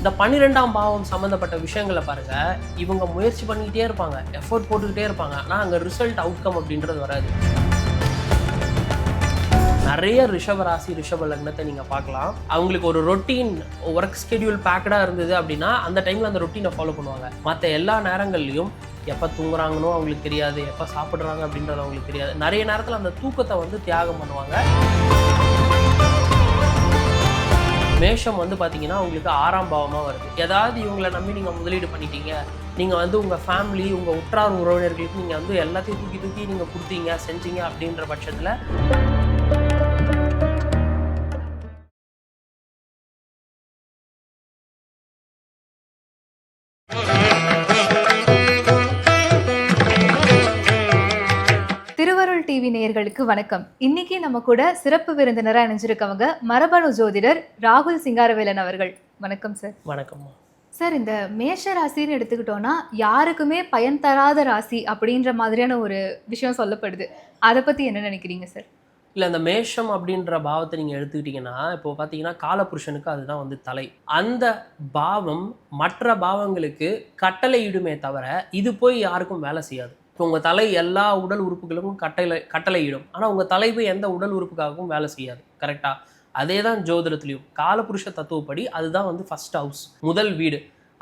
இந்த பன்னிரெண்டாம் பாவம் சம்மந்தப்பட்ட விஷயங்களை பாருங்க இவங்க முயற்சி பண்ணிக்கிட்டே இருப்பாங்க எஃபோர்ட் போட்டுக்கிட்டே இருப்பாங்க. ஆனால் அங்கே ரிசல்ட் அவுட்கம் அப்படின்றது வராது. நிறைய ரிஷப ராசி ரிஷப லக்னத்தை நீங்கள் பார்க்கலாம். அவங்களுக்கு ஒரு ரொட்டீன் ஒர்க் ஸ்கெடியூல் பேக்கடாக இருந்தது அப்படின்னா அந்த டைமில் அந்த ரொட்டீனை ஃபாலோ பண்ணுவாங்க. மற்ற எல்லா நேரங்கள்லையும் எப்போ தூங்குறாங்கன்னு அவங்களுக்கு தெரியாது எப்போ சாப்பிட்றாங்க அப்படின்றது அவங்களுக்கு தெரியாது. நிறைய நேரத்தில் அந்த தூக்கத்தை வந்து தியாகம் பண்ணுவாங்க. மேஷம் வந்து பார்த்தீங்கன்னா உங்களுக்கு ஆறாம் பாவமாக வருது. ஏதாவது இவங்களை நம்பி நீங்கள் முதலீடு பண்ணிட்டீங்க நீங்கள் வந்து உங்கள் ஃபேமிலி உங்கள் உற்றார் உறவினர்களுக்கு நீங்கள் வந்து எல்லாத்தையும் தூக்கி தூக்கி நீங்கள் கொடுத்தீங்க செஞ்சீங்க அப்படின்ற பட்சத்தில் நேயர்களுக்கு வணக்கம். இன்னைக்கு நம்ம கூட சிறப்பு விருந்தினராக இணைஞ்சிருக்கவங்க மரபணு ஜோதிடர் ராகுல் சிங்காரவேலன் அவர்கள். வணக்கம் சார் வணக்கம்மா சார் இந்த மேஷ ராசின்னு எடுத்துக்கிட்டோம்னா யாருக்குமே பயன் தராத ராசி அப்படின்ற மாதிரியான ஒரு விஷயம் சொல்லப்படுது. அதை பத்தி என்ன நினைக்கிறீங்க சார் இல்லை அந்த மேஷம் அப்படின்ற பாவத்தை நீங்கள் எடுத்துக்கிட்டிங்கன்னா இப்போ பார்த்தீங்கன்னா காலபுருஷனுக்கு அதுதான் வந்து தலை. அந்த பாவம் மற்ற பாவங்களுக்கு கட்டளையிடுமே தவிர இது போய் யாருக்கும் வேலை செய்யாது. இப்போ உங்கள் தலை எல்லா உடல் உறுப்புகளுக்கும் கட்டளை கட்டளையிடும். ஆனால் உங்கள் தலைப்பு எந்த உடல் உறுப்புக்காகவும் வேலை செய்யாது. கரெக்டாக அதே தான் ஜோதிடத்துலையும். காலபுருஷ தத்துவப்படி அதுதான் வந்து ஃபர்ஸ்ட் ஹவுஸ் முதல் வீடு.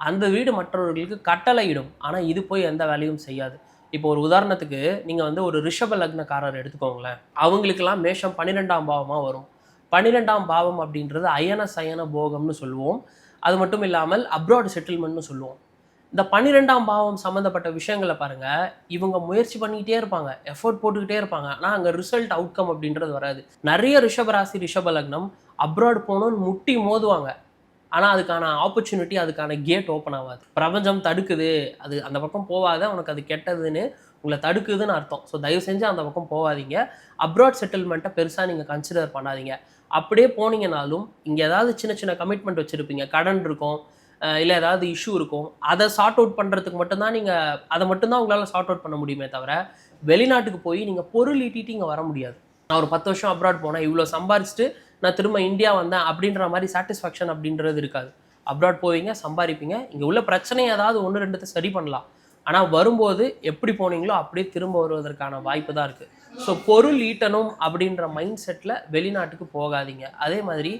அந்த வீடு மற்றவர்களுக்கு கட்டளையிடும். ஆனால் இது போய் எந்த வேலையும் செய்யாது. இப்போ ஒரு உதாரணத்துக்கு நீங்கள் வந்து ஒரு ரிஷப லக்னக்காரர் எடுத்துக்கோங்களேன். அவங்களுக்கெல்லாம் மேஷம் பன்னிரெண்டாம் பாவமாக வரும். பன்னிரெண்டாம் பாவம் அப்படின்றது அயன சயன போகம்னு சொல்லுவோம். அது மட்டும் இல்லாமல் அப்ராட் செட்டில்மெண்ட்னு சொல்லுவோம். இந்த பன்னிரெண்டாம் பாவம் சம்மந்தப்பட்ட விஷயங்களை பாருங்க இவங்க முயற்சி பண்ணிக்கிட்டே இருப்பாங்க எஃபோர்ட் போட்டுக்கிட்டே இருப்பாங்க. ஆனால் அங்கே ரிசல்ட் அவுட்கம் அப்படின்றது வராது. நிறைய ரிஷபராசி ரிஷப லக்னம் அப்ராட் போகணும்னு முட்டி மோதுவாங்க. ஆனால் அதுக்கான ஆப்பர்ச்சுனிட்டி அதுக்கான கேட் ஓப்பன் ஆகாது. பிரபஞ்சம் தடுக்குது அது அந்த பக்கம் போகாத உனக்கு அது கெட்டதுன்னு உங்களை தடுக்குதுன்னு அர்த்தம். ஸோ தயவு செஞ்சு அந்த பக்கம் போகாதீங்க. அப்ராட் செட்டில்மெண்ட்டை பெருசாக நீங்கள் கன்சிடர் பண்ணாதீங்க. அப்படியே போனீங்கனாலும் இங்கே ஏதாவது சின்ன சின்ன கமிட்மெண்ட் வச்சுருப்பீங்க. கடன் இருக்கும் இல்லை ஏதாவது இஷ்யூ இருக்கும் அதை சார்ட் அவுட் பண்ணுறதுக்கு மட்டும்தான் நீங்கள் அதை மட்டும்தான் உங்களால் சார்ட் அவுட் பண்ண முடியுமே தவிர வெளிநாட்டுக்கு போய் நீங்கள் பொருள் ஈட்டிட்டு இங்கே வர முடியாது. நான் ஒரு பத்து வருஷம் அப்ராட் போனேன் இவ்வளோ சம்பாரிச்சுட்டு நான் திரும்ப இந்தியா வந்தேன் அப்படின்ற மாதிரி சாட்டிஸ்ஃபேக்ஷன் அப்படின்றது இருக்காது. அப்ராட் போவீங்க சம்பாதிப்பீங்க இங்கே உள்ள பிரச்சனையை ஏதாவது ஒன்று ரெண்டுத்தை சரி பண்ணலாம். ஆனால் வரும்போது எப்படி போனீங்களோ அப்படியே திரும்ப வருவதற்கான வாய்ப்பு தான் இருக்குது ஸோ பொருள் ஈட்டணும் அப்படின்ற மைண்ட் செட்டில் வெளிநாட்டுக்கு போகாதீங்க. அதே மாதிரி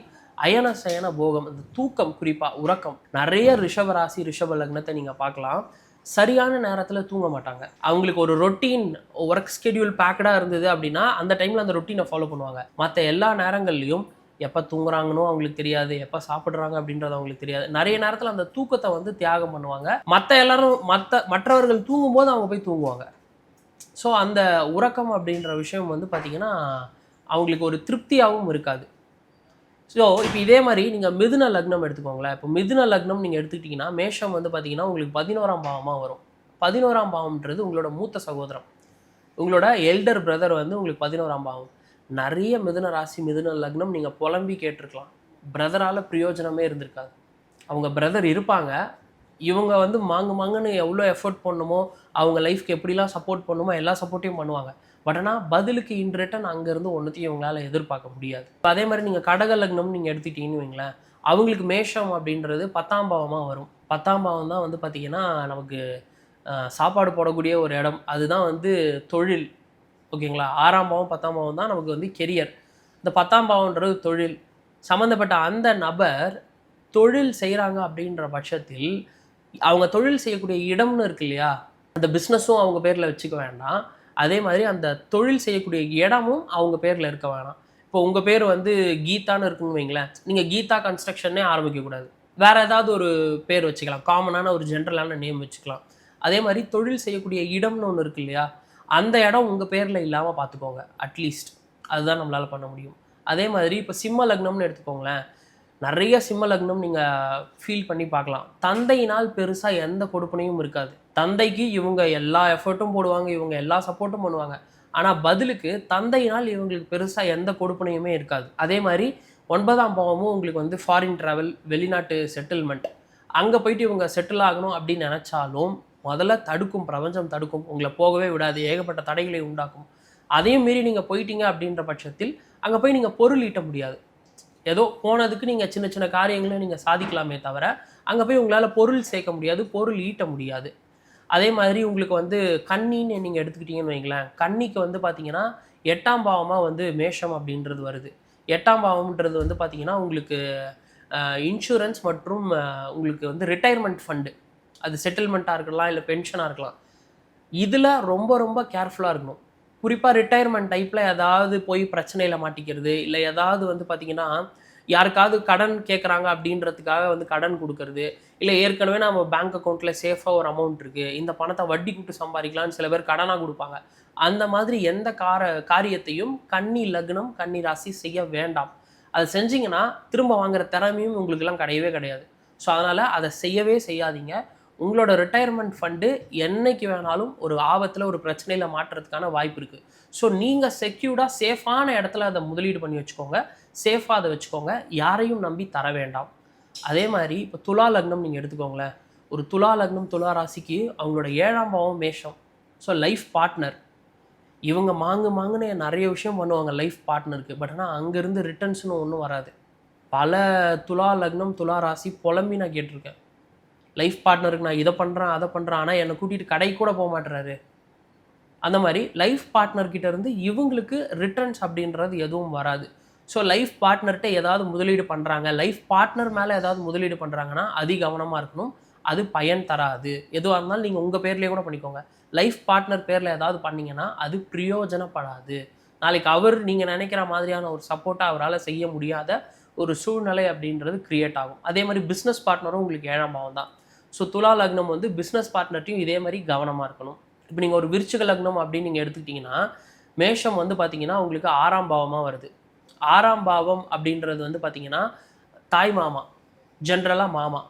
அயன சயன போகம் அந்த தூக்கம் குறிப்பாக உறக்கம் நிறைய ரிஷபராசி ரிஷப லக்னத்தை நீங்கள் பார்க்கலாம். சரியான நேரத்தில் தூங்க மாட்டாங்க. அவங்களுக்கு ஒரு ரொட்டீன் ஒர்க் ஸ்கெடியூல் பேக்கடாக இருந்தது அப்படின்னா அந்த டைமில் அந்த ரொட்டீனை ஃபாலோ பண்ணுவாங்க. மற்ற எல்லா நேரங்கள்லையும் எப்போ தூங்குறாங்கன்னு அவங்களுக்கு தெரியாது எப்போ சாப்பிட்றாங்க அப்படின்றது அவங்களுக்கு தெரியாது. நிறைய நேரத்தில் அந்த தூக்கத்தை வந்து தியாகம் பண்ணுவாங்க. மற்ற எல்லாரும் மற்ற மற்றவர்கள் தூங்கும்போது அவங்க போய் தூங்குவாங்க. ஸோ அந்த உறக்கம் அப்படின்ற விஷயம் வந்து பார்த்திங்கன்னா அவங்களுக்கு ஒரு திருப்தியாகவும் இருக்காது. ஸோ இப்போ இதே மாதிரி நீங்கள் மிதுன லக்னம் எடுத்துக்கோங்களேன். இப்போ மிதுன லக்னம் நீங்கள் எடுத்துக்கிட்டிங்கன்னா மேஷம் வந்து பார்த்தீங்கன்னா உங்களுக்கு பதினோராம் பாவமாக வரும். பதினோராம் பாவம்ன்றது உங்களோட மூத்த சகோதரம். உங்களோட எல்டர் பிரதர் வந்து உங்களுக்கு பதினோராம் பாவம். நிறைய மிதுன ராசி மிதுன லக்னம் நீங்கள் புலம்பி கேட்டிருக்கலாம். பிரதரால் பிரயோஜனமே இருந்திருக்காது. அவங்க பிரதர் இருப்பாங்க. இவங்க வந்து மாங்கு மாங்குன்னு எவ்வளோ எஃபோர்ட் பண்ணுமோ அவங்க லைஃப்க்கு எப்படிலாம் சப்போர்ட் பண்ணுமோ எல்லா சப்போர்ட்டையும் பண்ணுவாங்க. பட் ஆனால் பதிலுக்கு இன் ரிட்டன் அங்கேருந்து ஒன்றுத்தையும் இவங்களால எதிர்பார்க்க முடியாது. இப்போ அதே மாதிரி நீங்கள் கடக லக்னம் நீங்கள் எடுத்துக்கிட்டீங்கன்னு வைங்களேன் அவங்களுக்கு மேஷம் அப்படின்றது பத்தாம் பாவமாக வரும். பத்தாம் பாவம் தான் வந்து பார்த்திங்கன்னா நமக்கு சாப்பாடு போடக்கூடிய ஒரு இடம். அதுதான் வந்து தொழில். ஓகேங்களா? ஆறாம் பாவம் பத்தாம் பாவம் தான் நமக்கு வந்து கெரியர் இந்த பத்தாம் பாவம்ன்றது தொழில். சம்மந்தப்பட்ட அந்த நபர் தொழில் செய்கிறாங்க அப்படின்ற பட்சத்தில் அவங்க தொழில் செய்யக்கூடிய இடம்னு இருக்கு இல்லையா? அந்த பிஸ்னஸும் அவங்க பேரில் வச்சுக்க வேண்டாம். அதே மாதிரி அந்த தொழில் செய்யக்கூடிய இடமும் அவங்க பேரில் இருக்க வேணாம். இப்போ உங்கள் பேர் வந்து கீதான்னு இருக்குன்னு வைங்களேன். நீங்கள் கீதா கன்ஸ்ட்ரக்ஷனே ஆரம்பிக்கக்கூடாது வேறு ஏதாவது ஒரு பேர் வச்சுக்கலாம். காமனான ஒரு ஜென்ரலான நேம் வச்சுக்கலாம். அதே மாதிரி தொழில் செய்யக்கூடிய இடம்னு ஒன்று இருக்கு இல்லையா? அந்த இடம் உங்கள் பேரில் இல்லாமல் பார்த்துக்கோங்க அட்லீஸ்ட் அதுதான் நம்மளால் பண்ண முடியும். அதே மாதிரி இப்போ சிம்ம லக்னம்னு எடுத்துக்கோங்களேன். நிறைய சிம்ம லக்னம் நீங்கள் ஃபீல் பண்ணி பார்க்கலாம். தந்தையினால் பெருசாக எந்த கொடுப்பனையும் இருக்காது. தந்தைக்கு இவங்க எல்லா எஃபர்ட்டும் போடுவாங்க இவங்க எல்லா சப்போர்ட்டும் பண்ணுவாங்க. ஆனால் பதிலுக்கு தந்தையினால் இவங்களுக்கு பெருசாக எந்த கொடுப்பனையுமே இருக்காது. அதே மாதிரி ஒன்பதாம் பாவமும் உங்களுக்கு வந்து ஃபாரின் ட்ராவல் வெளிநாட்டு செட்டில்மெண்ட் அங்கே போயிட்டு இவங்க செட்டில் ஆகணும் அப்படின்னு நினச்சாலும் முதல்ல தடுக்கும் பிரபஞ்சம் தடுக்கும். உங்களை போகவே விடாது. ஏகப்பட்ட தடைகளை உண்டாக்கும். அதையும் மீறி நீங்கள் போயிட்டீங்க அப்படின்ற பட்சத்தில் அங்கே போய் நீங்கள் பொருள் ஈட்ட முடியாது. ஏதோ போனதுக்கு நீங்கள் சின்ன சின்ன காரியங்களை நீங்கள் சாதிக்கலாமே தவிர அங்கே போய் உங்களால் பொருள் சேர்க்க முடியாது பொருள் ஈட்ட முடியாது. அதே மாதிரி உங்களுக்கு வந்து கண்ணின்னு நீங்கள் எடுத்துக்கிட்டீங்கன்னு வைங்களேன். கண்ணிக்கு வந்து பார்த்தீங்கன்னா எட்டாம் பாவமாக வந்து மேஷம் அப்படின்றது வருது. எட்டாம் பாவம்ன்றது வந்து பார்த்தீங்கன்னா உங்களுக்கு இன்சூரன்ஸ் மற்றும் உங்களுக்கு வந்து ரிட்டையர்மெண்ட் ஃபண்டு அது செட்டில்மெண்ட்டாக இருக்கலாம் இல்லை பென்ஷனாக இருக்கலாம். இதில் ரொம்ப ரொம்ப கேர்ஃபுல்லாக இருக்கணும். குறிப்பாக ரிட்டையர்மெண்ட் டைப்பில் ஏதாவது போய் பிரச்சனையில் மாட்டிக்கிறது இல்லை ஏதாவது வந்து பார்த்தீங்கன்னா யாருக்காவது கடன் கேட்குறாங்க அப்படின்றதுக்காக வந்து கடன் கொடுக்கறது இல்லை ஏற்கனவே நம்ம பேங்க் அக்கௌண்ட்டில் சேஃபாக ஒரு அமௌண்ட் இருக்குது இந்த பணத்தை வட்டி கூட்டு சம்பாதிக்கலாம்னு சில பேர் கடனாக கொடுப்பாங்க. அந்த மாதிரி எந்த கார காரியத்தையும் கன்னி லக்னம் கன்னி ராசி செய்ய வேண்டாம். அதை செஞ்சீங்கன்னா திரும்ப வாங்குற திறமையும் உங்களுக்கெல்லாம் கிடையவே கிடையாது. ஸோ அதனால் அதை செய்யவே செய்யாதீங்க. உங்களோட ரிட்டையர்மெண்ட் ஃபண்டு என்னைக்கு வேணாலும் ஒரு ஆபத்தில் ஒரு பிரச்சனையில் மாற்றுறதுக்கான வாய்ப்பு இருக்குது ஸோ நீங்கள் செக்யூர்டாக சேஃபான இடத்துல அதை முதலீடு பண்ணி வச்சுக்கோங்க. சேஃபாக அதை வச்சுக்கோங்க. யாரையும் நம்பி தர வேண்டாம். அதே மாதிரி இப்போ துலா லக்னம் நீங்கள் எடுத்துக்கோங்களேன். ஒரு துலா லக்னம் துலா ராசிக்கு அவங்களோட ஏழாம் பாவம் மேஷம். ஸோ லைஃப் பார்ட்னர் இவங்க மாங்கு மாங்குன்னு நிறைய விஷயம் பண்ணுவாங்க லைஃப் பார்ட்னருக்கு பட் ஆனால் அங்கேருந்து ரிட்டர்ன்ஸ்னு ஒன்றும் வராது. பல துலா லக்னம் துலா ராசி புலம்பி நான் கேட்டிருக்கேன். லைஃப் பார்ட்னருக்கு நான் இதை பண்ணுறேன் அதை பண்ணுறேன் ஆனால் என்னை கூட்டிகிட்டு கடைக்கு கூட போக மாட்டுறாரு அந்த மாதிரி லைஃப் பார்ட்னர்கிட்ட இருந்து இவங்களுக்கு ரிட்டர்ன்ஸ் அப்படின்றது எதுவும் வராது. ஸோ லைஃப் பார்ட்னர்கிட்ட ஏதாவது முதலீடு பண்ணுறாங்க லைஃப் பார்ட்னர் மேலே ஏதாவது முதலீடு பண்ணுறாங்கன்னா அதி கவனமாக இருக்கணும். அது பயன் தராது. எதுவாக இருந்தாலும் நீங்கள் உங்கள் பேர்லேயே கூட பண்ணிக்கோங்க. லைஃப் பார்ட்னர் பேரில் ஏதாவது பண்ணீங்கன்னா அது பிரயோஜனப்படாது. நாளைக்கு அவர் நீங்கள் நினைக்கிற மாதிரியான ஒரு சப்போர்ட்டை அவரால் செய்ய முடியாத ஒரு சூழ்நிலை அப்படின்றது க்ரியேட் ஆகும். அதே மாதிரி பிஸ்னஸ் பார்ட்னரும் உங்களுக்கு ஏழாம் பாவம் தான். ஸோ துலா லக்னம் வந்து பிஸ்னஸ் பார்ட்னர்ட்டையும் இதே மாதிரி கவனமாக இருக்கணும். இப்போ நீங்கள் ஒரு விருச்சிக லக்னம் அப்படின்னு நீங்கள் எடுத்துக்கிட்டிங்கன்னா மேஷம் வந்து பார்த்தீங்கன்னா உங்களுக்கு ஆறாம் பாவமாக வருது. ஆறாம் பாவம் அப்படின்றது வந்து பார்த்தீங்கன்னா தாய் மாமா ஜென்ரலாக மாமா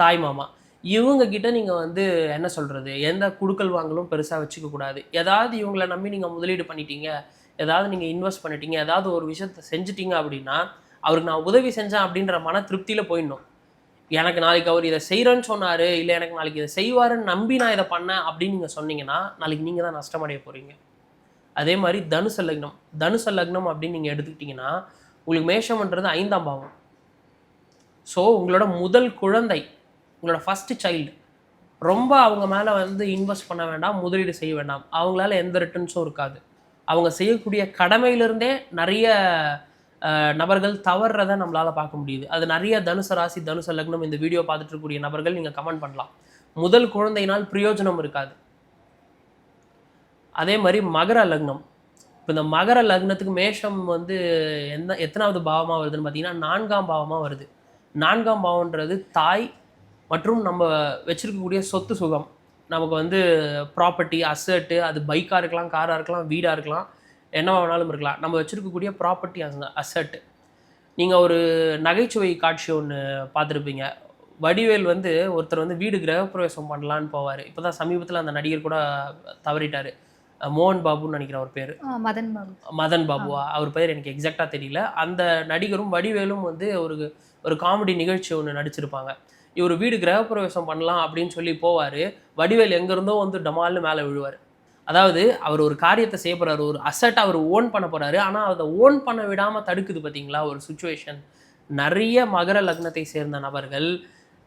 தாய் மாமா. இவங்க கிட்ட நீங்கள் வந்து என்ன சொல்கிறது எந்த குடுக்கல் வாங்கலும் பெருசாக வச்சுக்க கூடாது. ஏதாவது இவங்களை நம்பி நீங்கள் முதலீடு பண்ணிட்டீங்க ஏதாவது நீங்கள் இன்வெஸ்ட் பண்ணிட்டீங்க ஏதாவது ஒரு விஷயத்த செஞ்சிட்டீங்க அப்படின்னா அவருக்கு நான் உதவி செஞ்சேன் அப்படின்ற மன திருப்தியில் போயிடணும். எனக்கு நாளைக்கு அவர் இதை செய்கிறேன்னு சொன்னார் இல்லை எனக்கு நாளைக்கு இதை செய்வாருன்னு நம்பி நான் இதை பண்ணேன் அப்படின்னு நீங்கள் சொன்னீங்கன்னா நாளைக்கு நீங்கள் தான் நஷ்டமடைய போகிறீங்க அதே மாதிரி தனுச லக்னம் தனுச லக்னம் அப்படின்னு நீங்கள் எடுத்துக்கிட்டிங்கன்னா உங்களுக்கு மேஷம்ன்றது ஐந்தாம் பாவம். ஸோ உங்களோட முதல் குழந்தை உங்களோட ஃபஸ்ட்டு சைல்டு ரொம்ப அவங்க மேலே வந்து இன்வெஸ்ட் பண்ண வேண்டாம் முதலீடு செய்ய வேண்டாம். அவங்களால எந்த ரிட்டர்ன்ஸும் இருக்காது. அவங்க செய்யக்கூடிய கடமையிலிருந்தே நிறைய நபர்கள் தவறுறதை நம்மளால் பார்க்க முடியுது. அது நிறைய தனுசு ராசி தனுச லக்னம் இந்த வீடியோ பார்த்துட்டு இருக்கக்கூடிய நபர்கள் நீங்கள் கமெண்ட் பண்ணலாம். முதல் குழந்தையினால் பிரயோஜனம் இருக்காது. அதே மாதிரி மகர லக்னம். இப்போ இந்த மகர லக்னத்துக்கு மேஷம் வந்து எந்த எத்தனாவது பாவமாக வருதுன்னு பார்த்தீங்கன்னா நான்காம் பாவமாக வருது. நான்காம் பாவம்ன்றது தாய் மற்றும் நம்ம வச்சுருக்கக்கூடிய சொத்து சுகம். நமக்கு வந்து ப்ராப்பர்ட்டி அசட்டு அது பைக்காக இருக்கலாம் காராக இருக்கலாம் வீடாக இருக்கலாம். என்ன வேணாலும் இருக்கலாம். நம்ம வச்சிருக்கக்கூடிய ப்ராப்பர்ட்டி அசட்டு நீங்கள் ஒரு நகைச்சுவை காட்சி ஒன்று பார்த்துருப்பீங்க. வடிவேல் வந்து ஒருத்தர் வந்து வீடு கிரகப்பிரவேசம் பண்ணலான்னு போவார். இப்போ தான் சமீபத்தில் அந்த நடிகர் கூட தவறிட்டார். மோகன் பாபுன்னு நினைக்கிற ஒரு பேர். மதன் பாபு. மதன் பாபுவா அவர் பேர் எனக்கு எக்ஸாக்டாக தெரியல. அந்த நடிகரும் வடிவேலும் வந்து ஒரு ஒரு காமெடி நிகழ்ச்சி ஒன்று நடிச்சிருப்பாங்க. இவர் வீடு கிரகப்பிரவேசம் பண்ணலாம் அப்படின்னு சொல்லி போவார். வடிவேல் எங்கேருந்தோ வந்து டமால்னு மேலே விழுவார். அதாவது அவர் ஒரு காரியத்தை செய்ய போகிறாரு ஒரு அசட்டை அவர் ஓன் பண்ண போகிறாரு ஆனால் அதை ஓன் பண்ண விடாமல் தடுக்குது பார்த்தீங்களா ஒரு சுச்சுவேஷன் நிறைய மகர லக்னத்தை சேர்ந்த நபர்கள்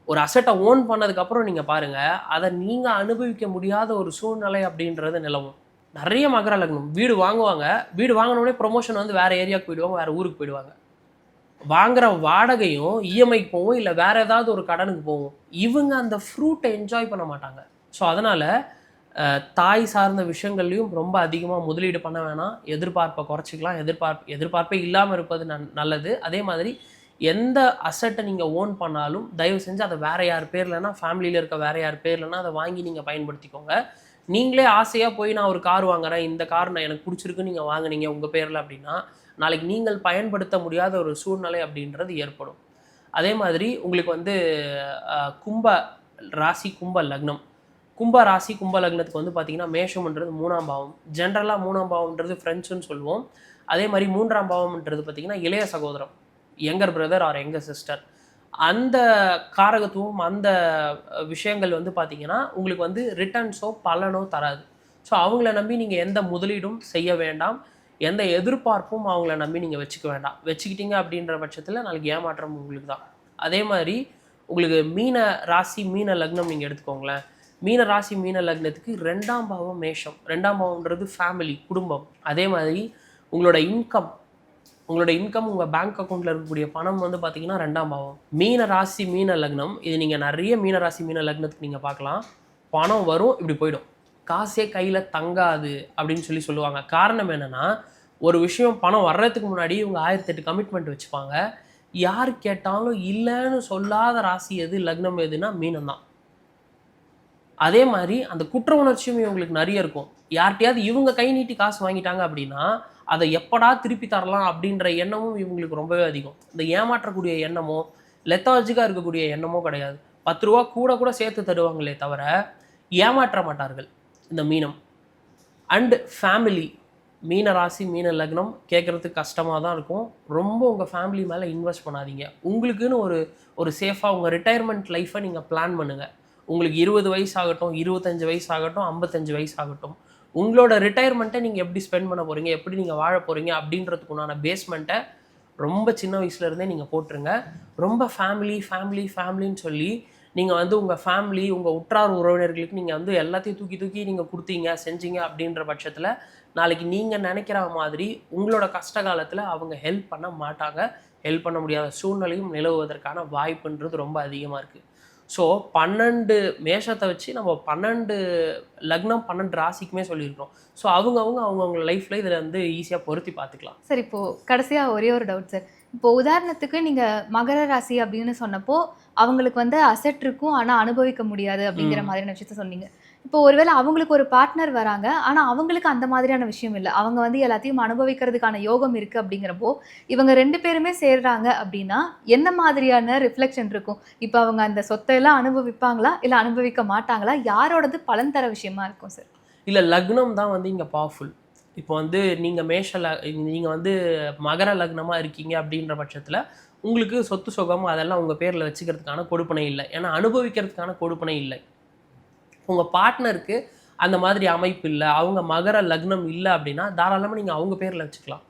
ஒரு அசட்டை ஓன் பண்ணதுக்கப்புறம் நீங்கள் பாருங்கள் அதை நீங்கள் அனுபவிக்க முடியாத ஒரு சூழ்நிலை அப்படின்றது நிலவும். நிறைய மகர லக்னம். வீடு வாங்குவாங்க. வீடு வாங்கினோடனே ப்ரொமோஷன் வந்து வேறு ஏரியாவுக்கு போயிடுவாங்க வேறு ஊருக்கு போயிடுவாங்க. வாங்குற வாடகையும் இஎம்ஐக்கு போவோம் இல்லை வேறு ஏதாவது ஒரு கடனுக்கு போவோம். இவங்க அந்த ஃப்ரூட்டை என்ஜாய் பண்ண மாட்டாங்க. ஸோ அதனால் தாய் சார்ந்த விஷயங்கள்லையும் ரொம்ப அதிகமாக முதலீடு பண்ண வேணாம். எதிர்பார்ப்பை குறைச்சிக்கலாம். எதிர்பார்ப்பு எதிர்பார்ப்பே இல்லாமல் இருப்பது நன் நல்லது. அதே மாதிரி எந்த அசட்டை நீங்கள் ஓன் பண்ணாலும் தயவு செஞ்சு அதை வேறு யார் பேர்லனா ஃபேமிலியில் இருக்க வேறு யார் பேர்லனா அதை வாங்கி நீங்கள் பயன்படுத்திக்கோங்க. நீங்களே ஆசையாக போய் நான் ஒரு கார் வாங்குறேன். இந்த கார் நான் எனக்கு பிடிச்சிருக்கு நீங்கள் வாங்குனீங்க உங்கள் பேரில் அப்படின்னா நாளைக்கு நீங்கள் பயன்படுத்த முடியாத ஒரு சூழ்நிலை அப்படின்றது ஏற்படும். அதே மாதிரி உங்களுக்கு வந்து கும்ப ராசி கும்ப லக்னம். கும்ப ராசி கும்ப லக்னத்துக்கு வந்து பார்த்தீங்கன்னா மேஷம்ன்றது மூணாம் பாவம். ஜென்ரலாக மூணாம் பாவம்ன்றது ஃப்ரெண்ட்ஸுன்னு சொல்லுவோம். அதே மாதிரி மூன்றாம் பாவம்ன்றது பார்த்தீங்கன்னா இளைய சகோதரம் younger brother or younger sister அந்த காரகத்துவம் அந்த விஷயங்கள் வந்து பார்த்தீங்கன்னா உங்களுக்கு வந்து ரிட்டர்ன்ஸோ பலனோ தராது. ஸோ அவங்கள நம்பி நீங்கள் எந்த முதலீடும் செய்ய வேண்டாம். எந்த எதிர்பார்ப்பும் அவங்கள நம்பி நீங்கள் வச்சுக்க வேண்டாம். வச்சுக்கிட்டீங்க அப்படின்ற பட்சத்தில் நாளைக்கு ஏமாற்றம் உங்களுக்கு தான். அதே மாதிரி உங்களுக்கு மீன ராசி மீன லக்னம் நீங்கள் எடுத்துக்கோங்களேன். மீன ராசி மீன லக்னத்துக்கு ரெண்டாம் பாவம் மேஷம். ரெண்டாம் பாவம்ன்றது ஃபேமிலி குடும்பம். அதே மாதிரி உங்களோட இன்கம் உங்களோட இன்கம் உங்கள் பேங்க் அக்கௌண்ட்டில் இருக்கக்கூடிய பணம் வந்து பார்த்தீங்கன்னா ரெண்டாம் பாவம். மீன ராசி மீன லக்னம். இது நீங்கள் நிறைய மீன ராசி மீன லக்னத்துக்கு நீங்கள் பார்க்கலாம். பணம் வரும் இப்படி போயிடும். காசே கையில் தங்காது அப்படின்னு சொல்லி சொல்லுவாங்க. காரணம் என்னென்னா ஒரு விஷயம் பணம் வர்றதுக்கு முன்னாடி இவங்க ஆயிரத்தெட்டு கமிட்மெண்ட் வச்சுப்பாங்க. யார் கேட்டாலும் இல்லைன்னு சொல்லாத ராசி எது? லக்னம் எதுனா மீனம் தான் அதே மாதிரி அந்த குற்ற உணர்ச்சியும் இவங்களுக்கு நிறைய இருக்கும். யார்கிட்டயாவது இவங்க கை நீட்டி காசு வாங்கிட்டாங்க அப்படின்னா அதை எப்படா திருப்பி தரலாம் அப்படின்ற எண்ணமும் இவங்களுக்கு ரொம்பவே அதிகம். இந்த ஏமாற்றக்கூடிய எண்ணமோ லெத்தாலஜிக்காக இருக்கக்கூடிய எண்ணமோ கிடையாது. பத்து ரூபா கூட கூட சேர்த்து தருவாங்களே தவிர ஏமாற்ற மாட்டார்கள் இந்த மீனம். அண்டு ஃபேமிலி மீன ராசி மீன லக்னம் கேட்குறதுக்கு கஷ்டமாக தான் இருக்கும். ரொம்ப உங்கள் ஃபேமிலி மேலே இன்வெஸ்ட் பண்ணாதீங்க. உங்களுக்குன்னு ஒரு ஒரு சேஃபாக உங்கள் ரிட்டையர்மெண்ட் லைஃப்பை நீங்கள் பிளான் பண்ணுங்கள் உங்களுக்கு இருபது வயசு ஆகட்டும் இருபத்தஞ்சு வயசு ஆகட்டும் ஐம்பத்தஞ்சு வயசு ஆகட்டும் உங்களோட ரிட்டையர்மெண்ட்டை நீங்கள் எப்படி ஸ்பெண்ட் பண்ண போகிறீங்க எப்படி நீங்கள் வாழ போகிறீங்க அப்படின்றதுக்கு உண்டான பேஸ்மெண்ட்டை ரொம்ப சின்ன வயசுலேருந்தே நீங்கள் போட்டுருங்க. ரொம்ப ஃபேமிலி ஃபேமிலி ஃபேமிலின்னு சொல்லி நீங்கள் வந்து உங்கள் ஃபேமிலி உங்கள் உற்றார் உறவினர்களுக்கு நீங்கள் வந்து எல்லாத்தையும் தூக்கி தூக்கி நீங்கள் கொடுத்தீங்க செஞ்சீங்க அப்படின்ற பட்சத்தில் நாளைக்கு நீங்கள் நினைக்கிற மாதிரி உங்களோட கஷ்ட காலத்தில் அவங்க ஹெல்ப் பண்ண மாட்டாங்க. ஹெல்ப் பண்ண முடியாத சூழ்நிலையும் நிலவுவதற்கான வாய்ப்புன்றது ரொம்ப அதிகமாக இருக்குது ஸோ பன்னெண்டு மேஷத்தை வச்சு நம்ம பன்னெண்டு லக்னம் பன்னெண்டு ராசிக்குமே சொல்லியிருக்கோம் ஸோ அவங்கவுங்க அவங்கவுங்க லைஃப்பில் இதில் வந்து ஈஸியாக பொருத்தி பார்த்துக்கலாம். சார் இப்போ கடைசியா ஒரே ஒரு டவுட் சார். இப்போ உதாரணத்துக்கு நீங்க மகர ராசி அப்படின்னு சொன்னப்போ அவங்களுக்கு வந்து அசெட் இருக்கும் ஆனா அனுபவிக்க முடியாது அப்படிங்கிற. மாதிரியான விஷயத்த சொன்னீங்க. இப்போ ஒருவேளை அவங்களுக்கு ஒரு பார்ட்னர் வராங்க ஆனால் அவங்களுக்கு அந்த மாதிரியான விஷயம் இல்லை. அவங்க வந்து எல்லாத்தையும் அனுபவிக்கிறதுக்கான யோகம் இருக்குது அப்படிங்கிறப்போ இவங்க ரெண்டு பேருமே சேர்றாங்க அப்படின்னா என்ன மாதிரியான ரிஃப்ளெக்ஷன் இருக்கும்? இப்போ அவங்க அந்த சொத்தை எல்லாம் அனுபவிப்பாங்களா? இல்லை அனுபவிக்க மாட்டாங்களா? யாரோடது பலன் தர விஷயமா இருக்கும் சார் இல்லை லக்னம் தான் வந்து இங்கே பவர்ஃபுல் இப்போ வந்து நீங்கள் மேஷ ல நீங்கள் வந்து மகர லக்னமாக இருக்கீங்க அப்படின்ற பட்சத்தில் உங்களுக்கு சொத்து சுகம் அதெல்லாம் உங்கள் பேரில் வச்சுக்கிறதுக்கான கொடுப்பனை இல்லை. ஏன்னா அனுபவிக்கிறதுக்கான கொடுப்பனை இல்லை. உங்கள் பார்ட்னருக்கு அந்த மாதிரி அமைப்பு இல்லை அவங்க மகர லக்னம் இல்லை அப்படின்னா தாராளமாக நீங்கள் அவங்க பேரில் வச்சுக்கலாம்.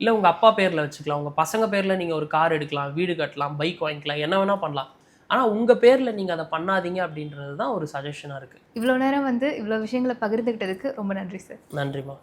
இல்லை உங்கள் அப்பா பேரில் வச்சுக்கலாம். உங்கள் பசங்க பேரில் நீங்கள் ஒரு கார் எடுக்கலாம் வீடு கட்டலாம் பைக் வாங்கிக்கலாம் என்ன வேணால் பண்ணலாம். ஆனால் உங்கள் பேரில் நீங்கள் அதை பண்ணாதீங்க அப்படின்றது தான் ஒரு சஜஷனாக இருக்குது இவ்வளோ நேரம் வந்து இவ்வளோ விஷயங்களை பகிர்ந்துக்கிட்டதுக்கு ரொம்ப நன்றி சார் நன்றிம்மா.